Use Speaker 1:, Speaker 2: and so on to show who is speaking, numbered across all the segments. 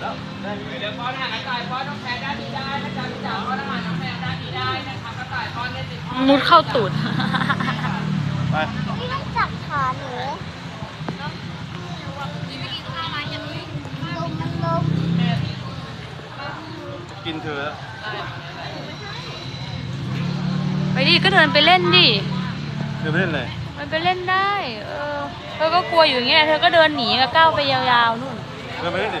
Speaker 1: แล้วดเดี๋ยวป้อนอากระต่ายป้อนน้องแพรด้านนี้ได้นะจ๊ะพี่จ๋าป้อนอาหารน้องแพรด้านนี้ได้นะคะกระต่ายป้อนได้ติดมุดเข้าตูดไปพี่ต้องจ
Speaker 2: ับขาหนู
Speaker 3: กินเธอ
Speaker 1: ไปดิก็เดินไปเล่นดิเด
Speaker 3: ินไปเล่นเลย
Speaker 1: มันไปเล่นได้ เออเธอก็กลัวอยู่เงี้ยเธอก็เดินหนีกับก้าวไปยาวๆนู่นเดินไปเ
Speaker 3: ล่นดิ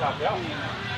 Speaker 1: chapéu?